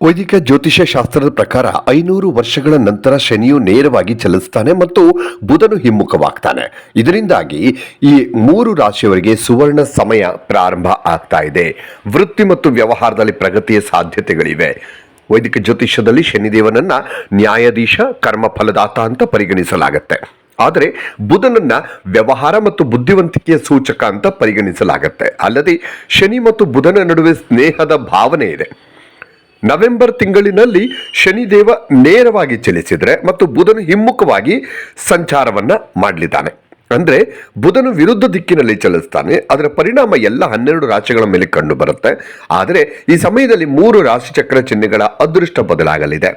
ವೈದಿಕ ಜ್ಯೋತಿಷ್ಯ ಶಾಸ್ತ್ರದ ಪ್ರಕಾರ ಐನೂರು ವರ್ಷಗಳ ನಂತರ ಶನಿಯು ನೇರವಾಗಿ ಚಲಿಸ್ತಾನೆ ಮತ್ತು ಬುಧನು ಹಿಮ್ಮುಖವಾಗ್ತಾನೆ. ಇದರಿಂದಾಗಿ ಈ ಮೂರು ರಾಶಿಯವರಿಗೆ ಸುವರ್ಣ ಸಮಯ ಪ್ರಾರಂಭ ಆಗ್ತಾ ಇದೆ. ವೃತ್ತಿ ಮತ್ತು ವ್ಯವಹಾರದಲ್ಲಿ ಪ್ರಗತಿಯ ಸಾಧ್ಯತೆಗಳಿವೆ. ವೈದಿಕ ಜ್ಯೋತಿಷ್ಯದಲ್ಲಿ ಶನಿದೇವನನ್ನ ನ್ಯಾಯಾಧೀಶ, ಕರ್ಮಫಲದಾತ ಅಂತ ಪರಿಗಣಿಸಲಾಗುತ್ತೆ. ಆದರೆ ಬುಧನನ್ನ ವ್ಯವಹಾರ ಮತ್ತು ಬುದ್ಧಿವಂತಿಕೆಯ ಸೂಚಕ ಅಂತ ಪರಿಗಣಿಸಲಾಗುತ್ತೆ. ಅಲ್ಲದೆ ಶನಿ ಮತ್ತು ಬುಧನ ನಡುವೆ ಸ್ನೇಹದ ಭಾವನೆ ಇದೆ. ನವೆಂಬರ್ ತಿಂಗಳಿನಲ್ಲಿ ಶನಿದೇವ ನೇರವಾಗಿ ಚಲಿಸಿದರೆ ಮತ್ತು ಬುಧನು ಹಿಮ್ಮುಖವಾಗಿ ಸಂಚಾರವನ್ನು ಮಾಡಲಿದ್ದಾನೆ. ಅಂದರೆ ಬುಧನು ವಿರುದ್ಧ ದಿಕ್ಕಿನಲ್ಲಿ ಚಲಿಸ್ತಾನೆ, ಅದರ ಪರಿಣಾಮ ಎಲ್ಲ ಹನ್ನೆರಡು ರಾಶಿಗಳ ಮೇಲೆ ಕಂಡು ಬರುತ್ತೆ ಆದರೆ ಈ ಸಮಯದಲ್ಲಿ ಮೂರು ರಾಶಿ ಚಕ್ರ ಚಿಹ್ನೆಗಳ ಅದೃಷ್ಟ ಬದಲಾಗಲಿದೆ.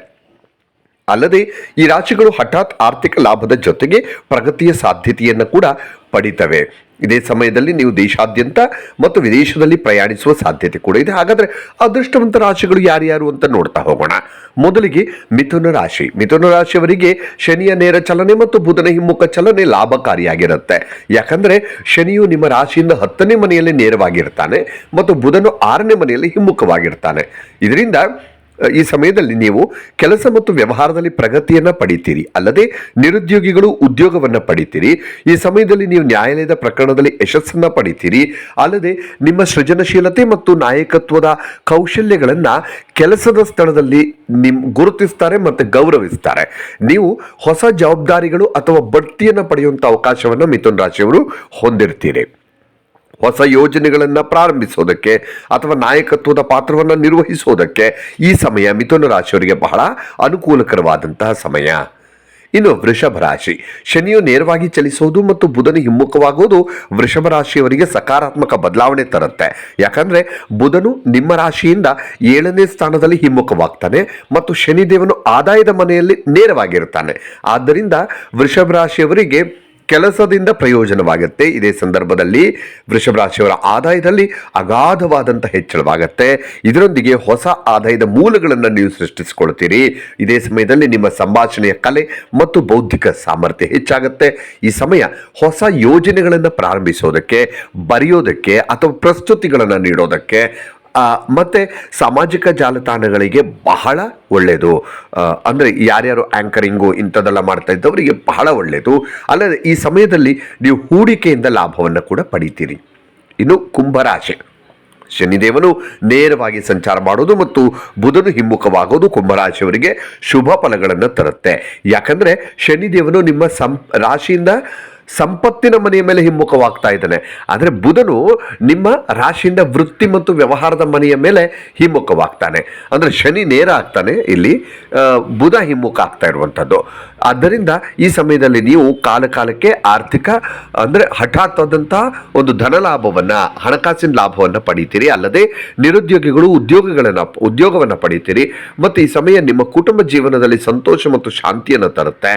ಅಲ್ಲದೆ ಈ ರಾಶಿಗಳು ಹಠಾತ್ ಆರ್ಥಿಕ ಲಾಭದ ಜೊತೆಗೆ ಪ್ರಗತಿಯ ಸಾಧ್ಯತೆಯನ್ನು ಕೂಡ ಪಡಿತವೆ. ಇದೇ ಸಮಯದಲ್ಲಿ ನೀವು ದೇಶಾದ್ಯಂತ ಮತ್ತು ವಿದೇಶದಲ್ಲಿ ಪ್ರಯಾಣಿಸುವ ಸಾಧ್ಯತೆ ಕೂಡ ಇದೆ. ಹಾಗಾದರೆ ಅದೃಷ್ಟವಂತ ರಾಶಿಗಳು ಯಾರ್ಯಾರು ಅಂತ ನೋಡ್ತಾ ಹೋಗೋಣ. ಮೊದಲಿಗೆ ಮಿಥುನ ರಾಶಿ. ಮಿಥುನ ರಾಶಿಯವರಿಗೆ ಶನಿಯ ನೇರ ಚಲನೆ ಮತ್ತು ಬುಧನ ಹಿಮ್ಮುಖ ಚಲನೆ ಲಾಭಕಾರಿಯಾಗಿರುತ್ತೆ. ಯಾಕಂದರೆ ಶನಿಯು ನಿಮ್ಮ ರಾಶಿಯಿಂದ ಹತ್ತನೇ ಮನೆಯಲ್ಲಿ ನೇರವಾಗಿರ್ತಾನೆ ಮತ್ತು ಬುಧನು ಆರನೇ ಮನೆಯಲ್ಲಿ ಹಿಮ್ಮುಖವಾಗಿರ್ತಾನೆ. ಇದರಿಂದ ಈ ಸಮಯದಲ್ಲಿ ನೀವು ಕೆಲಸ ಮತ್ತು ವ್ಯವಹಾರದಲ್ಲಿ ಪ್ರಗತಿಯನ್ನು ಪಡಿತೀರಿ. ಅಲ್ಲದೆ ನಿರುದ್ಯೋಗಿಗಳು ಉದ್ಯೋಗವನ್ನು ಪಡಿತೀರಿ. ಈ ಸಮಯದಲ್ಲಿ ನೀವು ನ್ಯಾಯಾಲಯದ ಪ್ರಕರಣದಲ್ಲಿ ಯಶಸ್ಸನ್ನು ಪಡಿತೀರಿ. ಅಲ್ಲದೆ ನಿಮ್ಮ ಸೃಜನಶೀಲತೆ ಮತ್ತು ನಾಯಕತ್ವದ ಕೌಶಲ್ಯಗಳನ್ನು ಕೆಲಸದ ಸ್ಥಳದಲ್ಲಿ ನಿಮ್ ಗುರುತಿಸ್ತಾರೆ ಮತ್ತು ಗೌರವಿಸ್ತಾರೆ. ನೀವು ಹೊಸ ಜವಾಬ್ದಾರಿಗಳು ಅಥವಾ ಬಡ್ತಿಯನ್ನು ಪಡೆಯುವಂಥ ಅವಕಾಶವನ್ನು ಮಿಥುನ್ ರಾಶಿಯವರು ಹೊಂದಿರ್ತೀರಿ. ಹೊಸ ಯೋಜನೆಗಳನ್ನು ಪ್ರಾರಂಭಿಸೋದಕ್ಕೆ ಅಥವಾ ನಾಯಕತ್ವದ ಪಾತ್ರವನ್ನು ನಿರ್ವಹಿಸೋದಕ್ಕೆ ಈ ಸಮಯ ಮಿಥುನ ರಾಶಿಯವರಿಗೆ ಬಹಳ ಅನುಕೂಲಕರವಾದಂತಹ ಸಮಯ. ಇನ್ನು ವೃಷಭ ರಾಶಿ. ಶನಿಯು ನೇರವಾಗಿ ಚಲಿಸೋದು ಮತ್ತು ಬುಧನ ಹಿಮ್ಮುಖವಾಗುವುದು ವೃಷಭ ರಾಶಿಯವರಿಗೆ ಸಕಾರಾತ್ಮಕ ಬದಲಾವಣೆ ತರುತ್ತೆ. ಯಾಕಂದ್ರೆ ಬುಧನು ನಿಮ್ಮ ರಾಶಿಯಿಂದ ಏಳನೇ ಸ್ಥಾನದಲ್ಲಿ ಹಿಮ್ಮುಖವಾಗ್ತಾನೆ ಮತ್ತು ಶನಿದೇವನು ಆದಾಯದ ಮನೆಯಲ್ಲಿ ನೇರವಾಗಿರುತ್ತಾನೆ ಆದ್ದರಿಂದ ವೃಷಭ ರಾಶಿಯವರಿಗೆ ಕೆಲಸದಿಂದ ಪ್ರಯೋಜನವಾಗುತ್ತೆ. ಇದೇ ಸಂದರ್ಭದಲ್ಲಿ ವೃಷಭ ರಾಶಿಯವರ ಆದಾಯದಲ್ಲಿ ಅಗಾಧವಾದಂಥ ಹೆಚ್ಚಳವಾಗುತ್ತೆ. ಇದರೊಂದಿಗೆ ಹೊಸ ಆದಾಯದ ಮೂಲಗಳನ್ನು ನೀವು ಸೃಷ್ಟಿಸಿಕೊಳ್ತೀರಿ. ಇದೇ ಸಮಯದಲ್ಲಿ ನಿಮ್ಮ ಸಂಭಾಷಣೆಯ ಕಲೆ ಮತ್ತು ಬೌದ್ಧಿಕ ಸಾಮರ್ಥ್ಯ ಹೆಚ್ಚಾಗುತ್ತೆ. ಈ ಸಮಯ ಹೊಸ ಯೋಜನೆಗಳನ್ನು ಪ್ರಾರಂಭಿಸೋದಕ್ಕೆ, ಬರೆಯೋದಕ್ಕೆ ಅಥವಾ ಪ್ರಸ್ತುತಿಗಳನ್ನು ನೀಡೋದಕ್ಕೆ ಮತ್ತೆ ಸಾಮಾಜಿಕ ಜಾಲತಾಣಗಳಿಗೆ ಬಹಳ ಒಳ್ಳೆಯದು ಅಂದರೆ ಯಾರ್ಯಾರು ಆ್ಯಂಕರಿಂಗು ಇಂಥದ್ದೆಲ್ಲ ಮಾಡ್ತಾ ಇದ್ದವರಿಗೆ ಬಹಳ ಒಳ್ಳೆಯದು ಅಲ್ಲದೆ ಈ ಸಮಯದಲ್ಲಿ ನೀವು ಹೂಡಿಕೆಯಿಂದ ಲಾಭವನ್ನು ಕೂಡ ಪಡಿತೀರಿ. ಇನ್ನು ಕುಂಭರಾಶಿ. ಶನಿದೇವನು ನೇರವಾಗಿ ಸಂಚಾರ ಮಾಡೋದು ಮತ್ತು ಬುಧನು ಹಿಮ್ಮುಖವಾಗೋದು ಕುಂಭರಾಶಿಯವರಿಗೆ ಶುಭ ಫಲಗಳನ್ನು ತರುತ್ತೆ. ಯಾಕಂದರೆ ಶನಿದೇವನು ನಿಮ್ಮ ಸಂ, ರಾಶಿಯಿಂದ ಸಂಪತ್ತಿನ ಮನೆಯ ಮೇಲೆ ಹಿಮ್ಮುಖವಾಗ್ತಾ ಇದ್ದಾನೆ. ಆದರೆ ಬುಧನು ನಿಮ್ಮ ರಾಶಿಯಿಂದ ವೃತ್ತಿ ಮತ್ತು ವ್ಯವಹಾರದ ಮನೆಯ ಮೇಲೆ ಹಿಮ್ಮುಖವಾಗ್ತಾನೆ. ಅಂದರೆ ಶನಿ ನೇರ ಆಗ್ತಾನೆ, ಇಲ್ಲಿ ಬುಧ ಹಿಮ್ಮುಖ ಆಗ್ತಾ ಇರುವಂಥದ್ದು. ಆದ್ದರಿಂದ ಈ ಸಮಯದಲ್ಲಿ ನೀವು ಕಾಲಕಾಲಕ್ಕೆ ಆರ್ಥಿಕ, ಅಂದರೆ ಹಠಾತ್ ಒಂದು ಧನ ಲಾಭವನ್ನು ಹಣಕಾಸಿನ ಲಾಭವನ್ನು ಪಡೀತೀರಿ. ಅಲ್ಲದೆ ನಿರುದ್ಯೋಗಿಗಳು ಉದ್ಯೋಗಗಳನ್ನು, ಉದ್ಯೋಗವನ್ನು ಪಡೀತೀರಿ. ಮತ್ತು ಈ ಸಮಯ ನಿಮ್ಮ ಕುಟುಂಬ ಜೀವನದಲ್ಲಿ ಸಂತೋಷ ಮತ್ತು ಶಾಂತಿಯನ್ನು ತರುತ್ತೆ.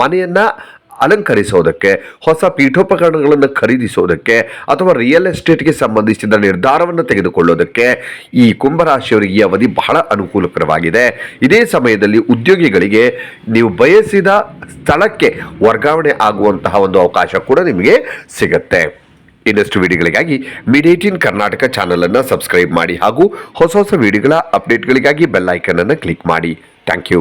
ಮನೆಯನ್ನ ಅಲಂಕರಿಸೋದಕ್ಕೆ, ಹೊಸ ಪೀಠೋಪಕರಣಗಳನ್ನು ಖರೀದಿಸೋದಕ್ಕೆ ಅಥವಾ ರಿಯಲ್ ಎಸ್ಟೇಟ್ಗೆ ಸಂಬಂಧಿಸಿದ ನಿರ್ಧಾರವನ್ನು ತೆಗೆದುಕೊಳ್ಳೋದಕ್ಕೆ ಈ ಕುಂಭರಾಶಿಯವರಿಗೆ ಈ ಅವಧಿ ಬಹಳ ಅನುಕೂಲಕರವಾಗಿದೆ. ಇದೇ ಸಮಯದಲ್ಲಿ ಉದ್ಯೋಗಿಗಳಿಗೆ ನೀವು ಬಯಸಿದ ಸ್ಥಳಕ್ಕೆ ವರ್ಗಾವಣೆ ಆಗುವಂತಹ ಒಂದು ಅವಕಾಶ ಕೂಡ ನಿಮಗೆ ಸಿಗುತ್ತೆ. ಇನ್ನಷ್ಟು ವಿಡಿಯೋಗಳಿಗಾಗಿ ಮಿಡೇಟಿನ್ ಕರ್ನಾಟಕ ಚಾನಲನ್ನು ಸಬ್ಸ್ಕ್ರೈಬ್ ಮಾಡಿ ಹಾಗೂ ಹೊಸ ಹೊಸ ವಿಡಿಯೋಗಳ ಅಪ್ಡೇಟ್ಗಳಿಗಾಗಿ ಬೆಲ್ ಐಕನ್ ಅನ್ನು ಕ್ಲಿಕ್ ಮಾಡಿ. Thank you